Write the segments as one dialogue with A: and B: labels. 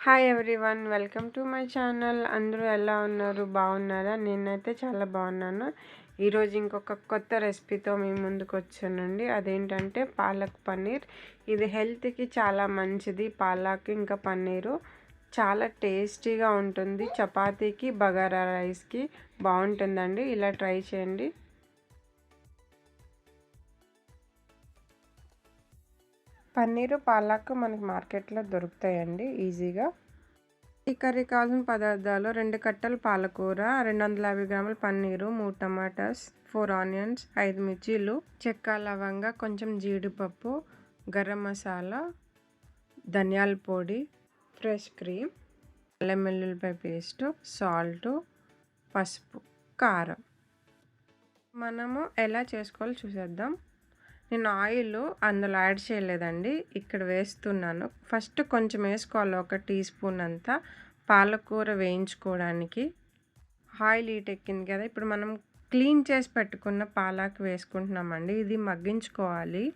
A: Hi everyone welcome to my channel అందరూ ఎలా ఉన్నారు? బాగున్నారా? నేనైతే చాలా బాగున్నాను. ఈరోజు ఇంకొక కొత్త రెసిపీతో మీ ముందుకు వచ్చానండి. అదేంటంటే పాలక్ పన్నీర్. ఇది హెల్త్కి చాలా మంచిది. పాలక్ ఇంకా పన్నీరు చాలా టేస్టీగా ఉంటుంది. చపాతీకి బగారా రైస్కి బాగుంటుందండి. ఇలా ట్రై చేయండి. పన్నీరు పాలాక్ మనకి మార్కెట్లో దొరుకుతాయండి ఈజీగా. ఈ కర్రీ కావాల్సిన పదార్థాలు రెండు కట్టలు పాలకూర రెండు వందల యాభై గ్రాముల పన్నీరు మూడు టమాటాస్ ఫోర్ ఆనియన్స్ ఐదు మిర్చీలు చెక్క లవంగా కొంచెం జీడిపప్పు గరం మసాలా ధనియాల పొడి ఫ్రెష్ క్రీమ్ అల్లం వెల్లుల్లిపాయ పేస్టు సాల్ట్ పసుపు కారం. మనము ఎలా చేసుకోవాలో చూసేద్దాం. నేను ఆయిల్ అందులో యాడ్ చేయలేదండి. ఇక్కడ వేస్తున్నాను. ఫస్ట్ కొంచెం వేసుకోవాలి. ఒక టీ స్పూన్ అంతా. పాలకూర వేయించుకోవడానికి. ఆయిల్ హీట్ ఎక్కింది కదా. ఇప్పుడు మనం క్లీన్ చేసి పెట్టుకున్న పాలాకు వేసుకుంటున్నామండి. ఇది మగ్గించుకోవాలి.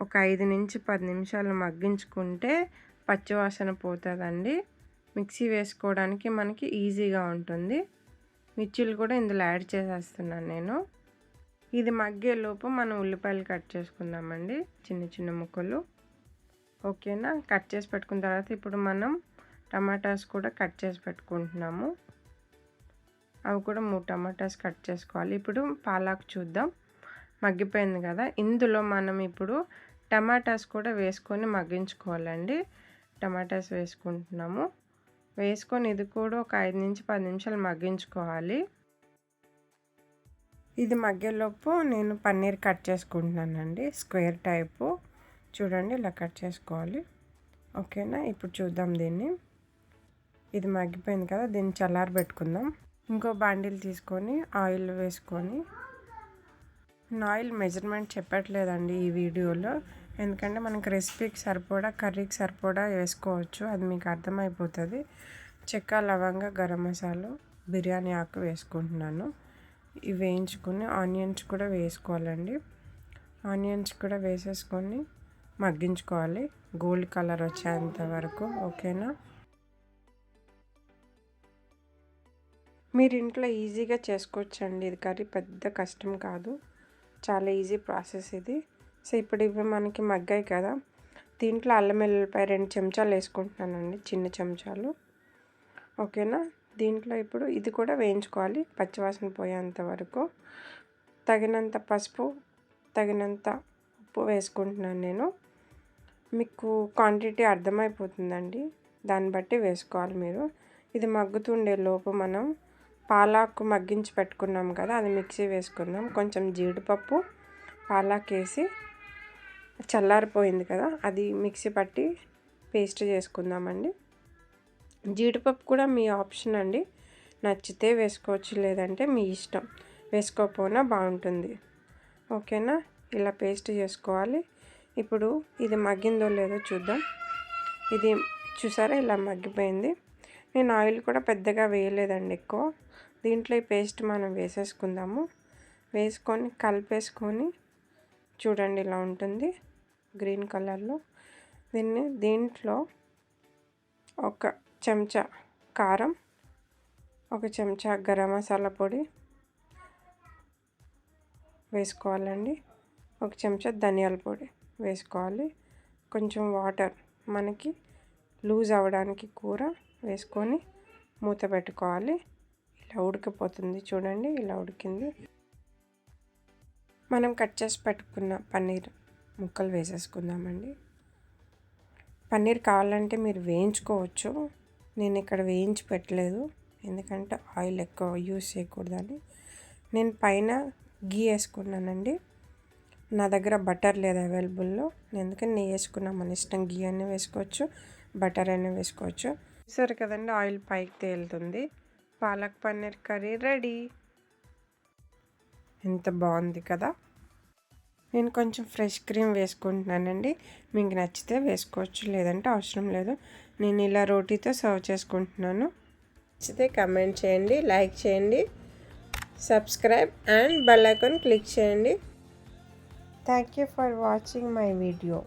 A: ఒక ఐదు నుంచి పది నిమిషాలు మగ్గించుకుంటే పచ్చివాసన పోతుందండి. మిక్సీ వేసుకోవడానికి మనకి ఈజీగా ఉంటుంది. మిర్చిలు కూడా ఇందులో యాడ్ చేసేస్తున్నాను నేను. ఇది మగ్గేలోపు మనం ఉల్లిపాయలు కట్ చేసుకుందామండి. చిన్న చిన్న ముక్కలు. ఓకేనా? కట్ చేసి పెట్టుకున్న తర్వాత ఇప్పుడు మనం టమాటాస్ కూడా కట్ చేసి పెట్టుకుంటున్నాము. అవి కూడా మూడు టమాటాస్ కట్ చేసుకోవాలి. ఇప్పుడు పాలాకు చూద్దాం. మగ్గిపోయింది కదా? ఇందులో మనం ఇప్పుడు టమాటాస్ కూడా వేసుకొని మగ్గించుకోవాలండి. టమాటాస్ వేసుకుంటున్నాము. వేసుకొని ఇది కూడా ఒక ఐదు నుంచి పది నిమిషాలు మగ్గించుకోవాలి. ఇది మధ్యలోపు నేను పన్నీర్ కట్ చేసుకుంటున్నానండి. Square type. చూడండి ఇలా కట్ చేసుకోవాలి. ఓకేనా? ఇప్పుడు చూద్దాం దీన్ని. ఇది మగ్గిపోయింది కదా దీన్ని చల్లారి పెట్టుకుందాం. ఇంకో బాండిల్ తీసుకొని ఆయిల్ వేసుకొని. ఆయిల్ మెజర్మెంట్ చెప్పట్లేదండి ఈ వీడియోలో. ఎందుకంటే మనకి రెసిపీకి సరిపడా కర్రీకి సరిపడా వేసుకోవచ్చు. అది మీకు అర్థమైపోతుంది. చెక్క లవంగా గరం మసాలా బిర్యానీ ఆకు వేసుకుంటున్నాను. ఇవి వేయించుకుని ఆనియన్స్ కూడా వేసుకోవాలండి. ఆనియన్స్ కూడా వేసేసుకొని మగ్గించుకోవాలి. గోల్డ్ కలర్ వచ్చేంత వరకు ఓకేనా? మీరు ఇంట్లో ఈజీగా చేసుకోవచ్చండి. ఇది కర్రీ పెద్ద కష్టం కాదు. చాలా ఈజీ ప్రాసెస్ ఇది. సో ఇప్పుడు ఇవి మనకి మగ్గాయి కదా. దీంట్లో అల్లం వెల్లుల్లిపాయ రెండు చెంచాలు వేసుకుంటున్నానండి చిన్న చెంచాలు. ఓకేనా? దీంట్లో ఇప్పుడు ఇది కూడా వేయించుకోవాలి పచ్చివాసన పోయేంత వరకు. తగినంత పసుపు తగినంత ఉప్పు వేసుకుంటున్నాను నేను. మీకు క్వాంటిటీ అర్థమైపోతుందండి దాన్ని బట్టి వేసుకోవాలి మీరు. ఇది మగ్గుతుండే లోపు మనం పాలాకు మగ్గించి పెట్టుకున్నాం కదా అది మిక్సీ వేసుకుందాం. కొంచెం జీడిపప్పు పాలాకు వేసి చల్లారిపోయింది కదా అది మిక్సీ పట్టి పేస్ట్ చేసుకుందామండి. జీడిపప్పు కూడా మీ ఆప్షన్ అండి. నచ్చితే వేసుకోవచ్చు లేదంటే మీ ఇష్టం. వేసుకోకపోయినా బాగుంటుంది. ఓకేనా? ఇలా పేస్ట్ చేసుకోవాలి. ఇప్పుడు ఇది మగ్గిందో లేదో చూద్దాం. ఇది చూసారా? ఇలా మగ్గిపోయింది. నేను ఆయిల్ కూడా పెద్దగా వేయలేదండి ఎక్కువ. దీంట్లో ఈ పేస్ట్ మనం వేసేసుకుందాము. వేసుకొని కలిపేసుకొని చూడండి ఇలా ఉంటుంది. గ్రీన్ కలర్లో. దీన్ని దీంట్లో ఒక చెంచా కారం ఒక చెంచా గరం మసాలా పొడి వేసుకోవాలండి. ఒక చెంచా ధనియాల పొడి వేసుకోవాలి. కొంచెం వాటర్ మనకి లూజ్ అవ్వడానికి కూర వేసుకొని మూత పెట్టుకోవాలి. ఇలా ఉడికిపోతుంది చూడండి ఇలా ఉడికింది. మనం కట్ చేసి పెట్టుకున్న పన్నీర్ ముక్కలు వేసేసుకుందామండి. పన్నీర్ కావాలంటే మీరు వేయించుకోవచ్చు. నేను ఇక్కడ వేయించి పెట్టలేదు. ఎందుకంటే ఆయిల్ ఎక్కువ యూస్ చేయకూడదని. నేను పైన గీ వేసుకున్నానండి. నా దగ్గర బటర్ లేదు అవైలబుల్లో. ఎందుకని నెయ్యి వేసుకున్నా మన ఇష్టం గీ అయినా వేసుకోవచ్చు బటర్ అయినా వేసుకోవచ్చు. సరే కదండి ఆయిల్ పైకి తేలుతుంది. Palak paneer curry ready. ఎంత బాగుంది కదా. నేను కొంచెం ఫ్రెష్ క్రీమ్ వేసుకుంటున్నానండి. మీకు నచ్చితే వేసుకోవచ్చు లేదంటే అవసరం లేదు. నేను ఇలా రోటీతో సర్వ్ చేసుకుంటున్నాను. నచ్చితే కమెంట్ చేయండి లైక్ చేయండి subscribe and bell icon click చేయండి. Thank you for watching my video